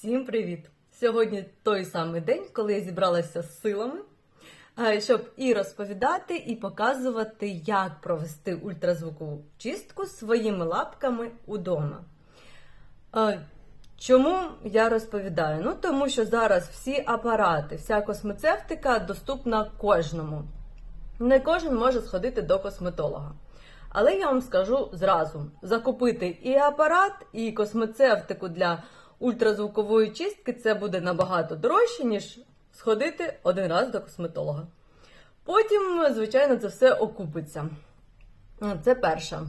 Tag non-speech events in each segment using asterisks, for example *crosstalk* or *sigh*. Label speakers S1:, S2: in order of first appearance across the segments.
S1: Всім привіт! Сьогодні той самий день, коли я зібралася з силами, е, щоб і розповідати, і показувати, як провести ультразвукову чистку своїми лапками удома. Е, Чому я розповідаю? Ну тому що зараз всі апарати, вся космецевтика доступна кожному. Не кожен може сходити до косметолога. Але я вам скажу зразу: закупити і апарат, і космецевтику для ультразвукової чистки це буде набагато дорожче, ніж сходити один раз до косметолога. Потім, звичайно, це все окупиться. Це перше.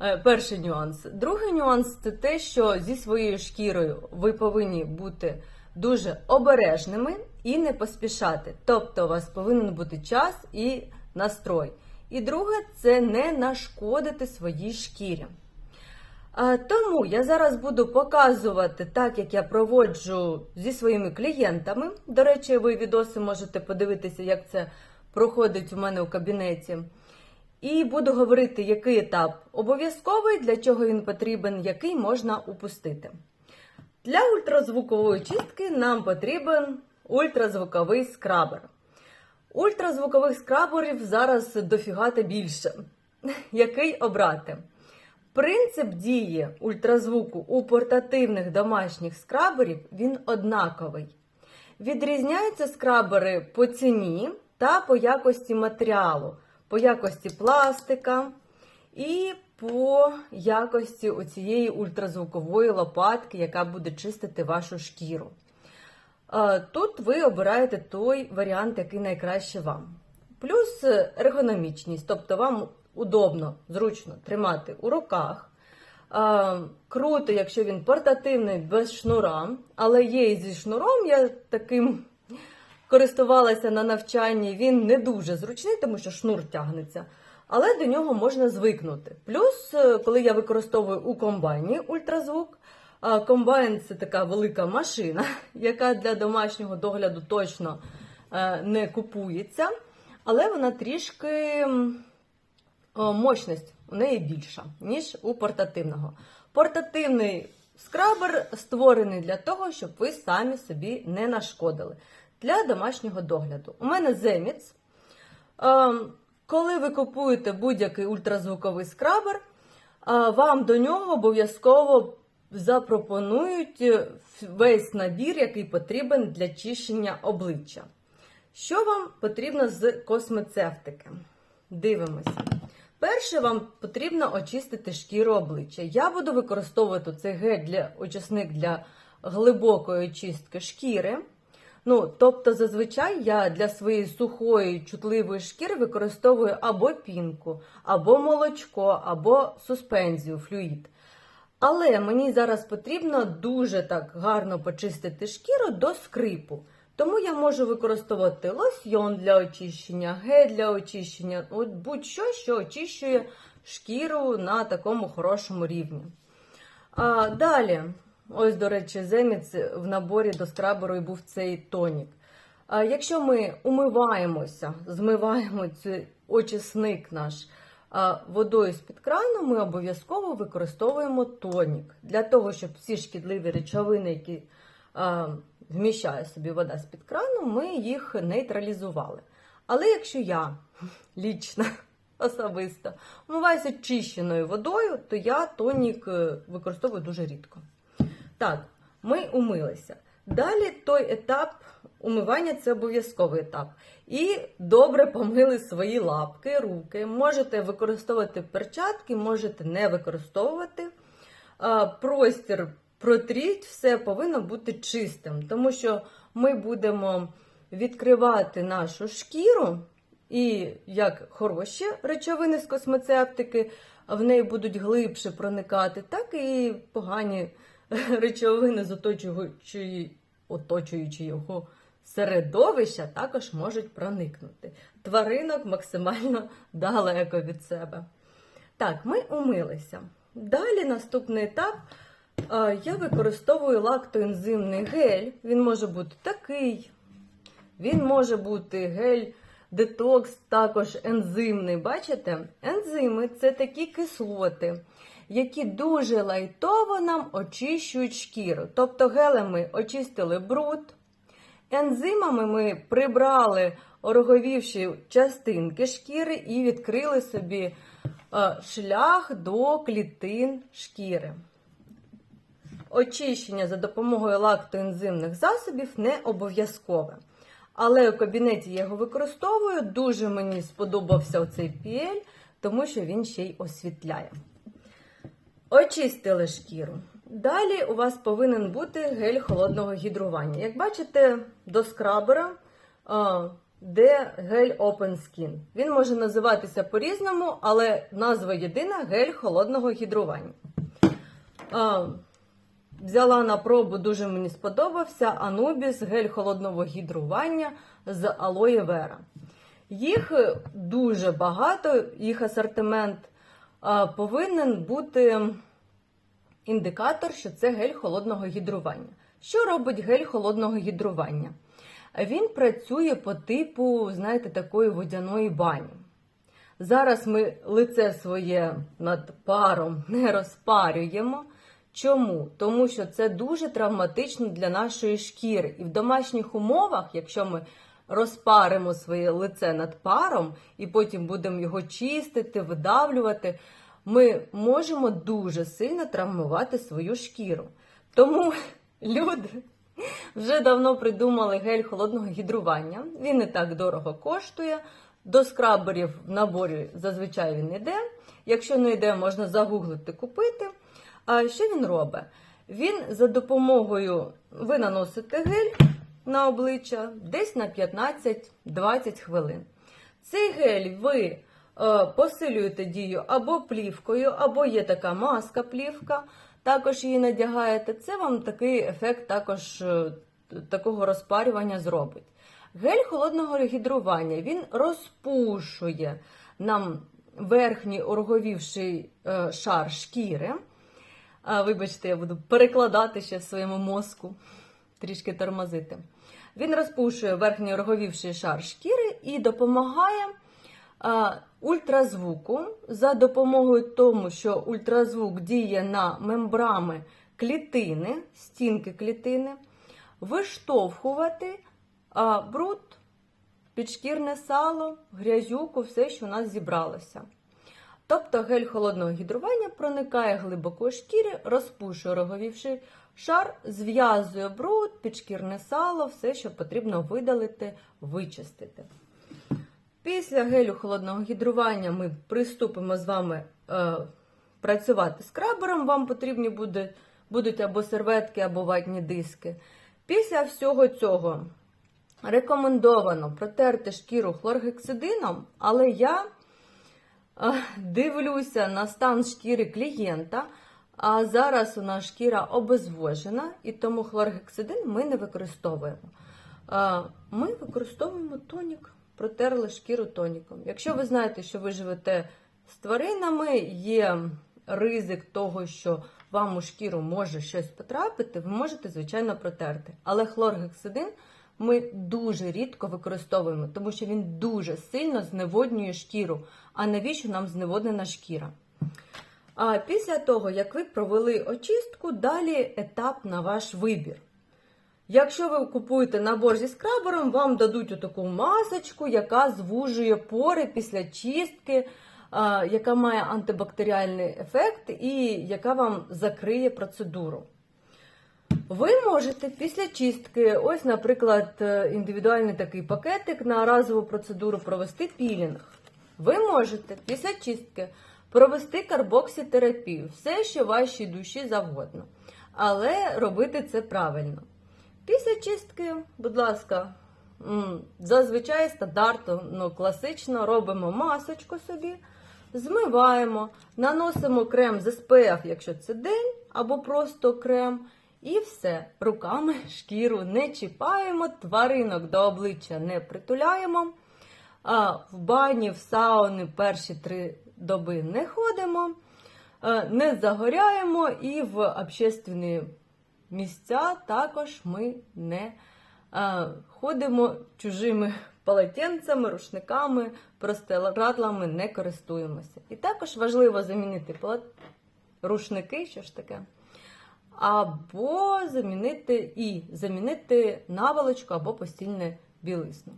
S1: Е, Перший нюанс. Другий нюанс це те, що зі своєю шкірою ви повинні бути дуже обережними і не поспішати. Тобто, у вас повинен бути час і настрой. І друге, це не нашкодити своїй шкірі. Тому я зараз буду показувати так, як я проводжу зі своїми клієнтами. До речі, ви відоси можете подивитися, як це проходить у мене у кабінеті. І буду говорити, який етап обов'язковий, для чого він потрібен, який можна упустити. Для ультразвукової чистки нам потрібен ультразвуковий скрабер. Ультразвукових скраберів зараз дофігати більше. *laughs* Який обрати? Принцип дії ультразвуку у портативних домашніх скраберів він однаковий. Відрізняються скрабери по ціні та по якості матеріалу, по якості пластика і по якості оцієї ультразвукової лопатки, яка буде чистити вашу шкіру. Е, Тут ви обираєте той варіант, який найкраще вам. Плюс ергономічність, тобто вам удобно, зручно тримати у руках. Круто, якщо він портативний без шнура, але є і зі шнуром, я таким користувалася на навчанні. Він не дуже зручний, тому що шнур тягнеться. Але до нього можна звикнути. Плюс, е, коли я використовую у комбайні ультразвук, комбайн це така велика машина, *laughs* яка для домашнього догляду точно е, не купується, але вона трішки мощність у неї більша, ніж у портативного. Портативний скрабер створений для того, щоб ви самі собі не нашкодили для домашнього догляду. У мене земіц. Е, Коли ви купуєте будь-який ультразвуковий скрабер, е, вам до нього обов'язково запропонують е, весь набір, який потрібен для чищення обличчя. Що вам потрібно з космецевтики? Дивимося. Перше, вам потрібно очистити шкіру обличчя. Я буду використовувати цей гель для очисник для глибокої чистки шкіри. Ну, тобто, зазвичай я для своєї сухої, чутливої шкіри використовую або пінку, або молочко, або суспензію, флюїд. Але мені зараз потрібно дуже так гарно почистити шкіру до скрипу. Тому я можу використовувати лосьйон для очищення, гель для очищення, от будь-що, що очищує шкіру на такому хорошому рівні. А, Далі, ось, до речі, земець в наборі до скраберу і був цей тонік. А, Якщо ми умиваємося, змиваємо цей очисник наш а, водою з-під крану, ми обов'язково використовуємо тонік для того, щоб всі шкідливі речовини, які а, вміщає собі вода з-під крану, ми їх нейтралізували. Але якщо я *laughs* лічно, особисто вмиваюся чищеною водою, то я тонік е, використовую дуже рідко. Так, ми умилися. Далі той етап умивання це обов'язковий етап. І добре помили свої лапки, руки. Можете використовувати перчатки, можете не використовувати. Простір протріть, все повинно бути чистим, тому що ми будемо відкривати нашу шкіру, і як хороші речовини з космецевтики в неї будуть глибше проникати, так і погані *laughs* речовини з оточуючої, оточуючи його середовища також можуть проникнути. Тваринок максимально *laughs* далеко від себе. Так, ми умилися. Далі наступний етап. Я використовую лактоензимний гель. Він може бути такий. Він може бути гель детокс, також ензимний. Бачите? Ензими це такі кислоти, які дуже лайтово нам очищують шкіру. Тобто гелем ми очистили бруд, ензимами ми прибрали ороговівші частинки шкіри і відкрили собі е, шлях до клітин шкіри. Очищення за допомогою лактоензимних засобів не обов'язкове. Але у кабінеті я його використовую. Дуже мені сподобався цей піель, тому що він ще й освітляє. Очистили шкіру. Далі у вас повинен бути гель холодного гідрування. Як бачите, до скрабера де гель Open Skin. Він може називатися по-різному, але назва єдина гель холодного гідрування. Взяла на пробу, дуже мені сподобався Anubis гель холодного гідрування з алоє вера. Їх дуже багато, їх асортимент повинен бути індикатор, що це гель холодного гідрування. Що робить гель холодного гідрування? Він працює по типу, знаєте, такої водяної бані. Зараз ми лице своє над паром *laughs* не розпарюємо. Чому? Тому що це дуже травматично для нашої шкіри. І в домашніх умовах, якщо ми розпаримо своє лице над паром і потім будемо його чистити, видавлювати, ми можемо дуже сильно травмувати свою шкіру. Тому *laughs* люди вже давно придумали гель холодного гідрування. Він не так дорого коштує. До скраберів в наборі зазвичай він йде. Якщо не йде, можна загуглити купити. А що він робить? Він за допомогою ви наносите гель на обличчя десь на 15-20 хвилин. Цей гель ви е, посилюєте дію або плівкою, або є така маска плівка, також її надягаєте. Це вам такий ефект також е, такого розпарювання зробить. Гель холодного гідрування він розпушує нам верхній ороговівший е, шар шкіри. А, Вибачте, я буду перекладати ще в своєму мозку, трішки тормозити. Він розпушує верхній роговівший шар шкіри і допомагає а, ультразвуку за допомогою тому, що ультразвук діє на мембрами клітини, стінки клітини, виштовхувати а, бруд, підшкірне сало, грязюку, все, що у нас зібралося. Тобто гель холодного гідрування проникає глибоко у шкірі, розпушує роговівший шар, зв'язує бруд, підшкірне сало, все, що потрібно видалити, вичистити. Після гелю холодного гідрування ми приступимо з вами е, працювати скрабером. Вам потрібні буде, будуть або серветки, або ватні диски. Після всього цього рекомендовано протерти шкіру хлоргексидином, але я дивлюся на стан шкіри клієнта. А зараз у нас шкіра обезвожена, і тому хлоргексидин ми не використовуємо. Ми використовуємо тонік, протерли шкіру тоніком. Якщо ви знаєте, що ви живете з тваринами, є ризик того, що вам у шкіру може щось потрапити, ви можете, звичайно, протерти. Але хлоргексидин ми дуже рідко використовуємо, тому що він дуже сильно зневоднює шкіру. А навіщо нам зневоднена шкіра? А після того, як ви провели очистку, далі етап на ваш вибір. Якщо ви купуєте набор зі скрабером, вам дадуть таку масочку, яка звужує пори після чистки, яка має антибактеріальний ефект і яка вам закриє процедуру. Ви можете після чистки, ось, наприклад, індивідуальний такий пакетик на разову процедуру провести пілінг. Ви можете після чистки провести карбоксітерапію, все, що вашій душі завгодно. Але робити це правильно. Після чистки, будь ласка, зазвичай стандартно, класично робимо масочку собі, змиваємо, наносимо крем з SPF, якщо це день, або просто крем. І все, руками шкіру не чіпаємо, тваринок до обличчя не притуляємо. А в бані, в сауни перші три доби не ходимо, не загоряємо і в общественні місця також ми не ходимо чужими полотенцями, рушниками, простирадлами не користуємося. І також важливо замінити рушники, що ж таке. Або замінити і замінити наволочку або постільне білизну.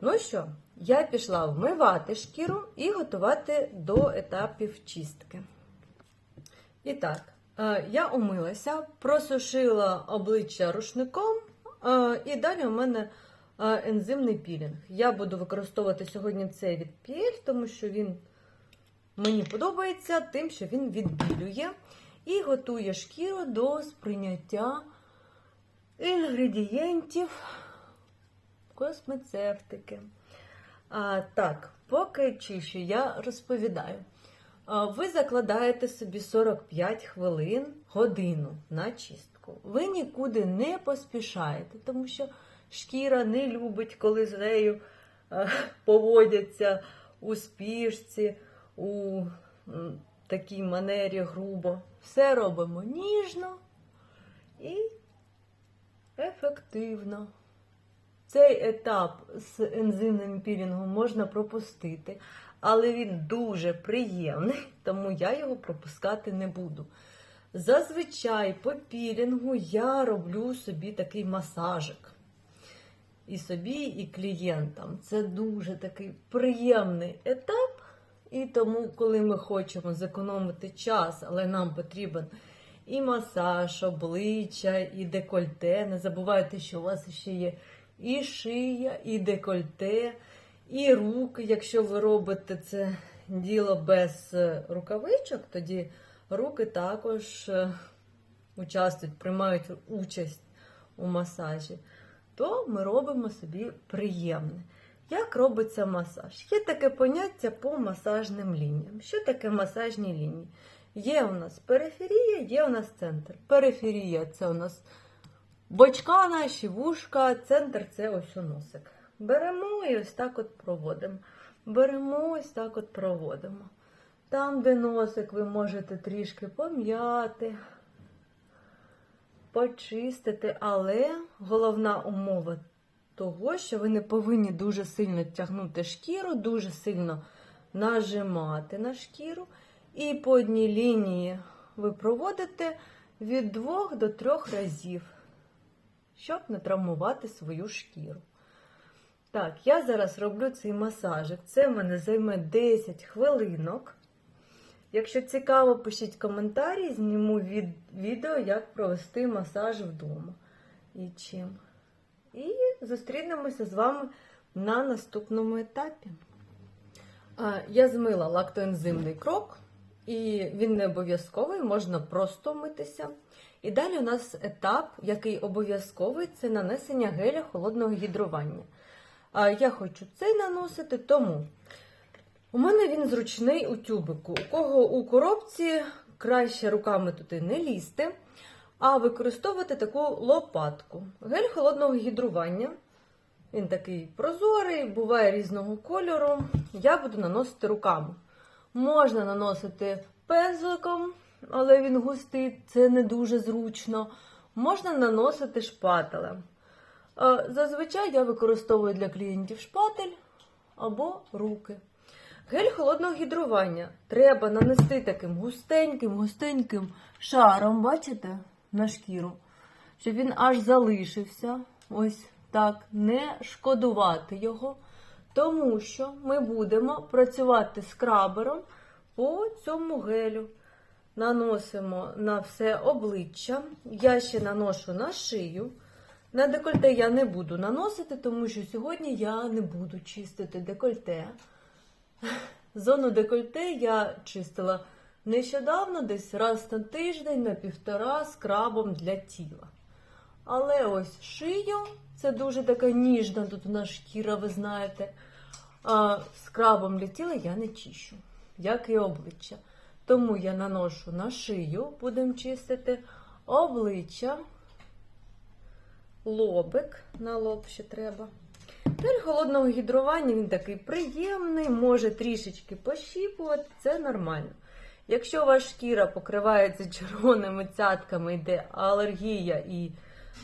S1: Ну що, я пішла вмивати шкіру і готувати до етапів чистки. І так, е, я умилася, просушила обличчя рушником, е, і далі у мене е, ензимний пілінг. Я буду використовувати сьогодні цей від PL, тому що він мені подобається тим, що він відбілює і готує шкіру до сприйняття інгредієнтів космецевтики. А, так, поки чищу, я розповідаю. А, Ви закладаєте собі 45 хвилин годину на чистку. Ви нікуди не поспішаєте, тому що шкіра не любить, коли з нею е, поводяться у спішці, у такій манері грубо. Все робимо ніжно і ефективно. Цей етап з ензимним пілінгом можна пропустити, але він дуже приємний, тому я його пропускати не буду. Зазвичай по пілінгу я роблю собі такий масажик. І собі, і клієнтам. Це дуже такий приємний етап. І тому, коли ми хочемо зекономити час, але нам потрібен і масаж, обличчя, і декольте. Не забувайте, що у вас ще є і шия, і декольте, і руки. Якщо ви робите це діло без е, рукавичок, тоді руки також е, участвують, приймають участь у масажі, то ми робимо собі приємне. Як робиться масаж? Є таке поняття по масажним лініям. Що таке масажні лінії? Є у нас периферія, є у нас центр. Периферія це у нас бочка наші, вушка, центр це ось у носик. Беремо і ось так от проводимо. Беремо ось так от проводимо. Там, де носик, ви можете трішки пом'яти, почистити, але головна умова того, що ви не повинні дуже сильно тягнути шкіру, дуже сильно нажимати на шкіру. І по одній лінії ви проводите від двох до трьох разів, щоб не травмувати свою шкіру. Так, я зараз роблю цей масажик. Це в мене займе 10 хвилинок. Якщо цікаво, пишіть коментарі, зніму від відео, як провести масаж вдома. І чим. І зустрінемося з вами на наступному етапі. Я змила лактоензимний крок, і він не обов'язковий, можна просто митися. І далі у нас етап, який обов'язковий, це нанесення геля холодного гідрування. Я хочу цей наносити, тому у мене він зручний у тюбику. У кого у коробці краще руками туди не лізти, а використовувати таку лопатку. Гель холодного гідрування. Він такий прозорий, буває різного кольору. Я буду наносити руками. Можна наносити пензликом, але він густий, це не дуже зручно. Можна наносити шпателем. Е, Зазвичай я використовую для клієнтів шпатель або руки. Гель холодного гідрування треба нанести таким густеньким, густеньким шаром, бачите, на шкіру, щоб він аж залишився. Ось так, не шкодувати його, тому що ми будемо працювати скрабером по цьому гелю. Наносимо на все обличчя. Я ще наношу на шию. На декольте я не буду наносити, тому що сьогодні я не буду чистити декольте. Зону декольте я чистила нещодавно, десь раз на тиждень, на півтора скрабом для тіла. Але ось шию, це дуже така ніжна тут у нас шкіра, ви знаєте. А скрабом для тіла я не чищу, як і обличчя. Тому я наношу на шию, будемо чистити обличчя, лобик, на лоб ще треба. Гель холодного гідрування він такий приємний, може трішечки пощіпувати, це нормально. Якщо ваша шкіра покривається *laughs* червоними цятками, йде алергія і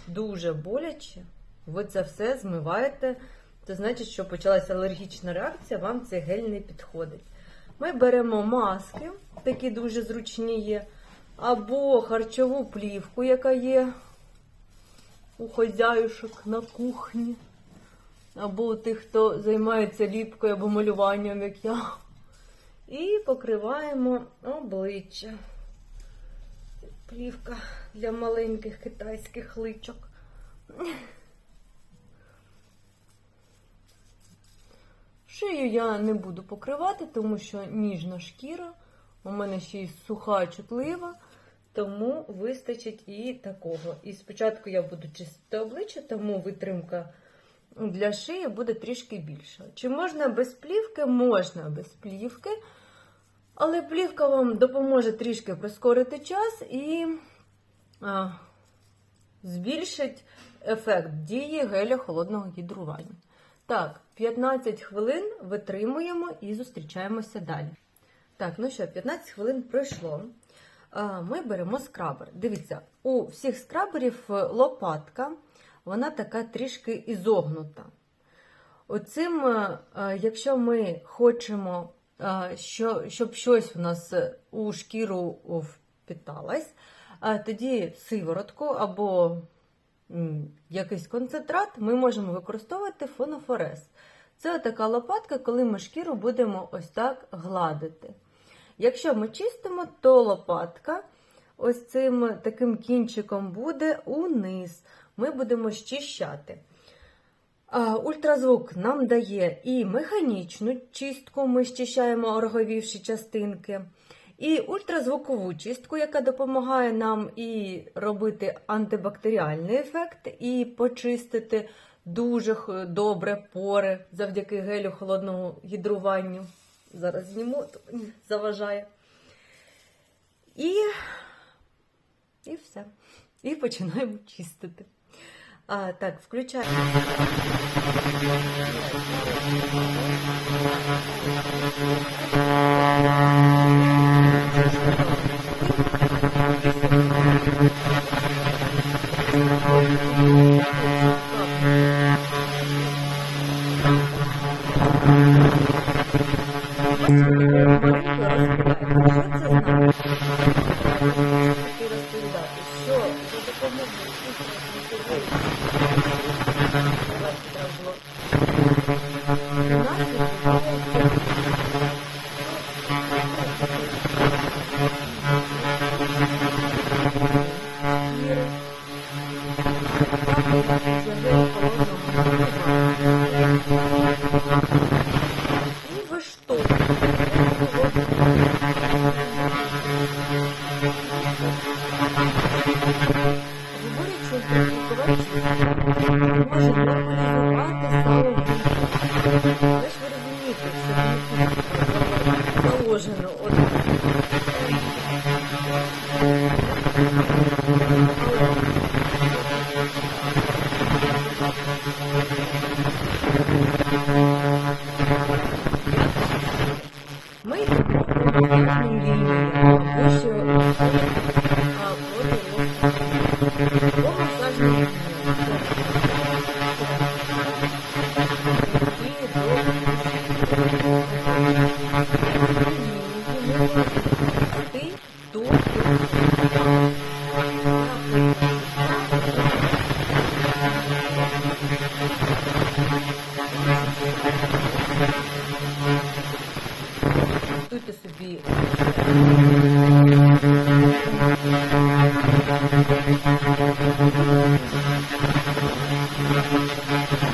S1: дуже боляче, ви це все змиваєте. Це значить, що почалася алергічна реакція, вам цей гель не підходить. Ми беремо маски, такі дуже зручні є. або харчову плівку, яка є у хазяюшок на кухні, або у тих, хто займається ліпкою або малюванням, як я. І покриваємо обличчя. Плівка для маленьких китайських личок. Шию я не буду покривати, тому що ніжна шкіра. У мене ще й суха чутлива, тому вистачить і такого. І спочатку я буду чистити обличчя, тому витримка для шиї буде трішки більша. Чи можна без плівки? Можна без плівки. Але плівка вам допоможе трішки прискорити час і а, збільшить ефект дії геля холодного гідрування. Так, 15 хвилин витримуємо і зустрічаємося далі. Так, ну що, 15 хвилин пройшло. Ми беремо скрабер. Дивіться, у всіх скраберів лопатка, вона така трішки ізогнута. Оцим, е, е, якщо ми хочемо, е, щоб щось у нас у шкіру впиталось, е, тоді сиворотку або якийсь концентрат ми можемо використовувати фонофорез. Це така лопатка, коли ми шкіру будемо ось так гладити. Якщо ми чистимо, то лопатка ось цим таким кінчиком буде униз. Ми будемо щищати. Ультразвук нам дає і механічну чистку, ми щищаємо ороговівші частинки, і ультразвукову чистку, яка допомагає нам і робити антибактеріальний ефект, і почистити дуже добре пори завдяки гелю холодного гідруванню. Зараз зніму, то заважає. І, і все. І починаємо чистити. А, так, включаємо. Thank you. Dosenord. Це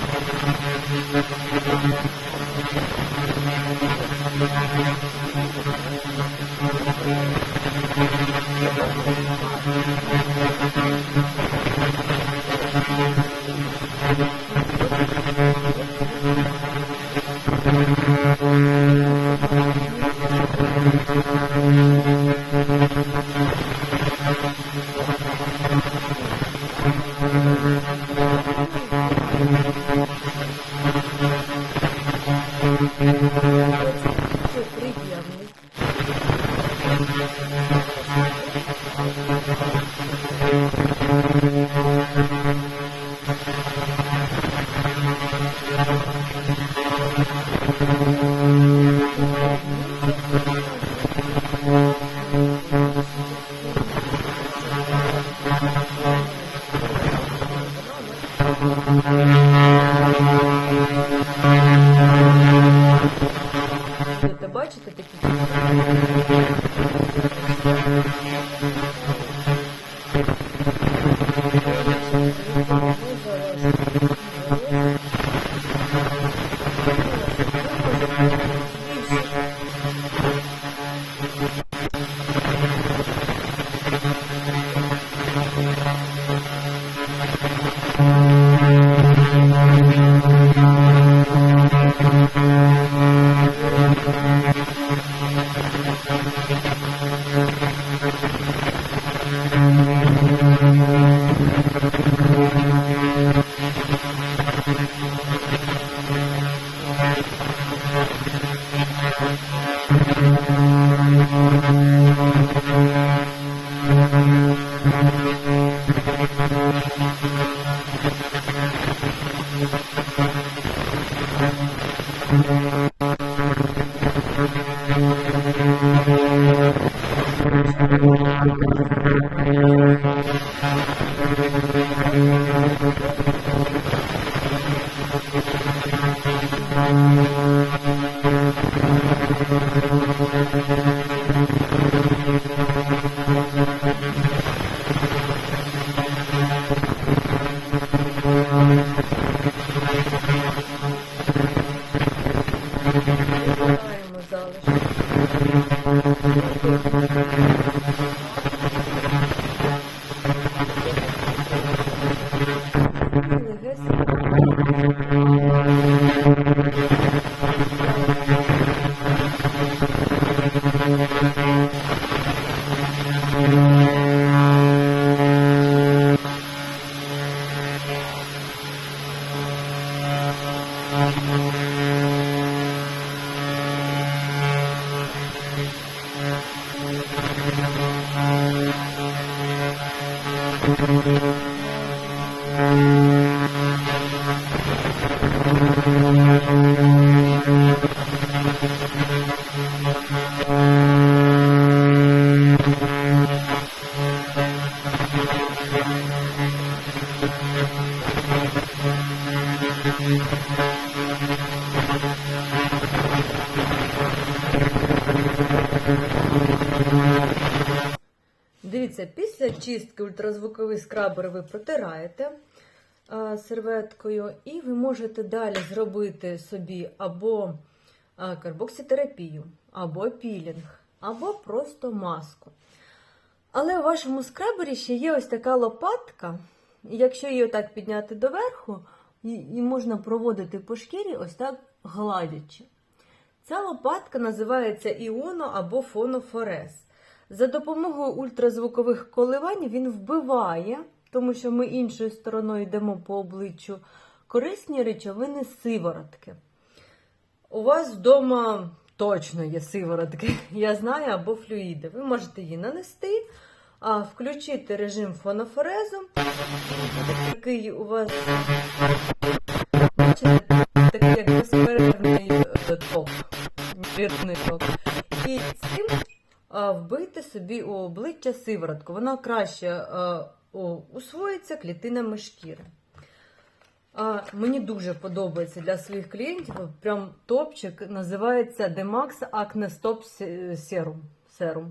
S1: Дивіться, після чистки ультразвуковий скрабер ви протираєте серветкою, і ви можете далі зробити собі або карбокситерапію, або пілінг, або просто маску. Але у вашому скрабері ще є ось така лопатка, якщо її отак підняти доверху, і можна проводити по шкірі ось так гладячи. Ця лопатка називається іоно або фонофорез. За допомогою ультразвукових коливань він вбиває, тому що ми іншою стороною йдемо по обличчю, корисні речовини сиворотки. У вас вдома точно є сиворотки, *laughs* я знаю, або флюїди. Ви можете її нанести, а включити режим фонофорезу, який у вас собі у обличчя сиворотку. Вона краще о, усвоїться клітинами шкіри. А, мені дуже подобається для своїх клієнтів. Прям топчик називається Demax Acne Stop Serum.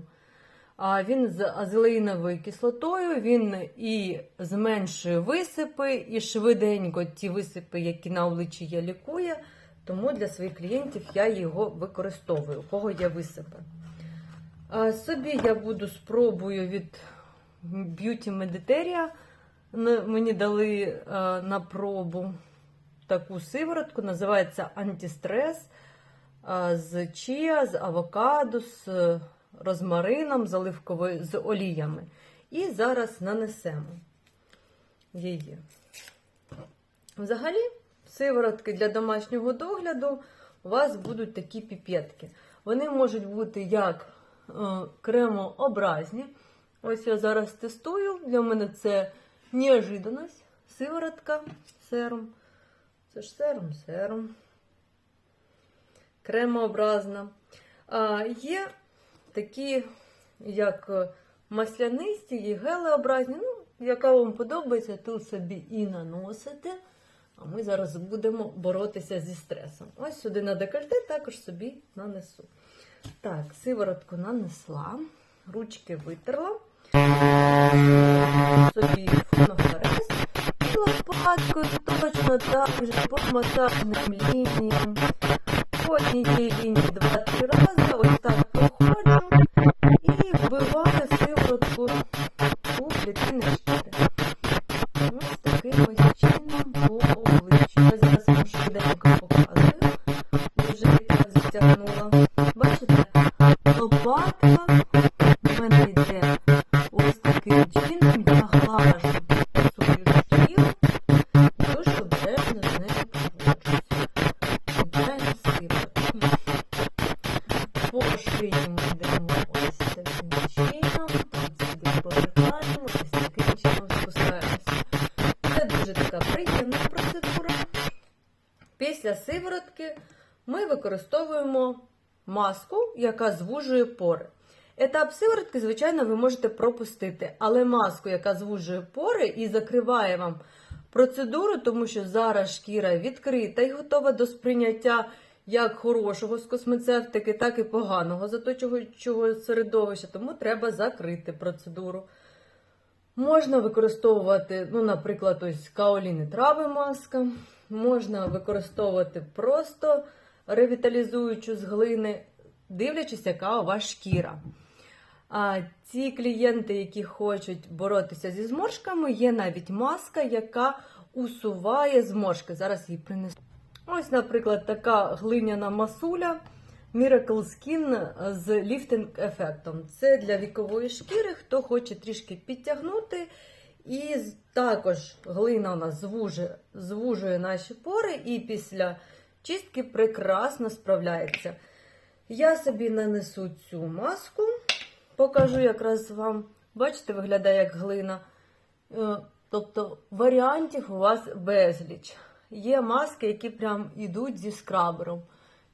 S1: А він з азелеїновою кислотою, він і зменшує висипи, і швиденько ті висипи, які на обличчі є, лікує. Тому для своїх клієнтів я його використовую, у кого є висипи. Собі я буду спробую від Beauty Mediteria. Мені дали е, на пробу таку сиворотку, називається антистрес е, з чія, з авокадо, з розмарином, з оливковою, з оліями. І зараз нанесемо її. Взагалі, сиворотки для домашнього догляду у вас будуть такі піпетки. Вони можуть бути як кремообразні. Ось я зараз тестую. Для мене це неожиданність. Сиворотка, серум. Це ж серум, серум. Кремообразна. А, є такі, як маслянисті і гелеобразні. Ну, яка вам подобається, ту собі і наносите. А ми зараз будемо боротися зі стресом. Ось сюди на декольте також собі нанесу. Так, сиворотку нанесла, ручки витерла. Собі фонофорез. І лопаткою точно так же по масажним лініям. По лінії два-три рази. Ось так яка звужує пори. Етап сиворотки, звичайно, ви можете пропустити, але маску, яка звужує пори і закриває вам процедуру, тому що зараз шкіра відкрита і готова до сприйняття як хорошого з космецевтики, так і поганого заточуючого середовища, тому треба закрити процедуру. Можна використовувати, ну, наприклад, ось каоліни трави маска, можна використовувати просто ревіталізуючу з глини, дивлячись, яка у вас шкіра. А ті клієнти, які хочуть боротися зі зморшками, є навіть маска, яка усуває зморшки. Зараз її принесу. Ось, наприклад, така глиняна масуля Miracle Skin з ліфтинг ефектом. Це для вікової шкіри, хто хоче трішки підтягнути. І також глина у нас звужує, звужує наші пори, і після чистки прекрасно справляється. Я собі нанесу цю маску, покажу якраз вам. Бачите, виглядає як глина. Е, Тобто варіантів у вас безліч. Є маски, які прям йдуть зі скрабером.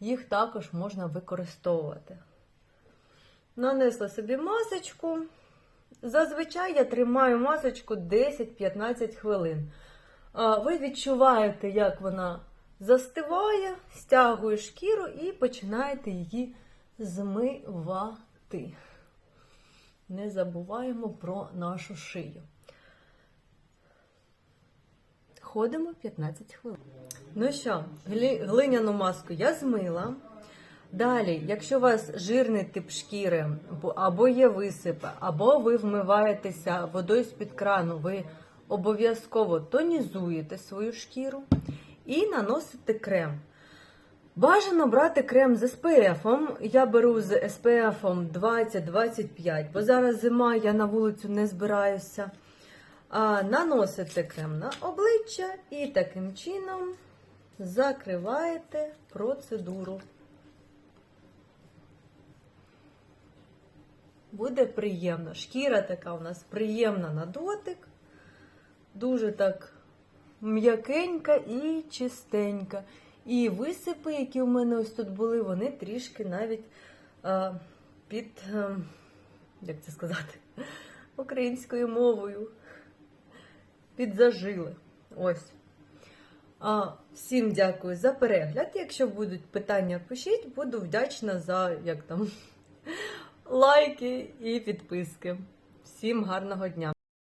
S1: Їх також можна використовувати. Нанесла собі масочку. Зазвичай я тримаю масочку 10-15 хвилин. Ви відчуваєте, як вона застиває, стягує шкіру і починаєте її змивати. Не забуваємо про нашу шию. Ходимо 15 хвилин. Ну що, глиняну маску я змила. Далі, якщо у вас жирний тип шкіри, або є висипи, або ви вмиваєтеся водою з-під крану, ви обов'язково тонізуєте свою шкіру і наносите крем. Бажано брати крем з SPF. Я беру з SPF 20-25, бо зараз зима, я на вулицю не збираюся. А, наносите крем на обличчя і таким чином закриваєте процедуру. Буде приємно. Шкіра така у нас приємна на дотик. Дуже так м'якенька і чистенька. І висипи, які у мене ось тут були, вони трішки навіть а, під, а, як це сказати, *laughs* українською мовою. Підзажили. Ось. А, всім дякую за перегляд. Якщо будуть питання, пишіть, буду вдячна за як там, *laughs* лайки і підписки. Всім гарного дня!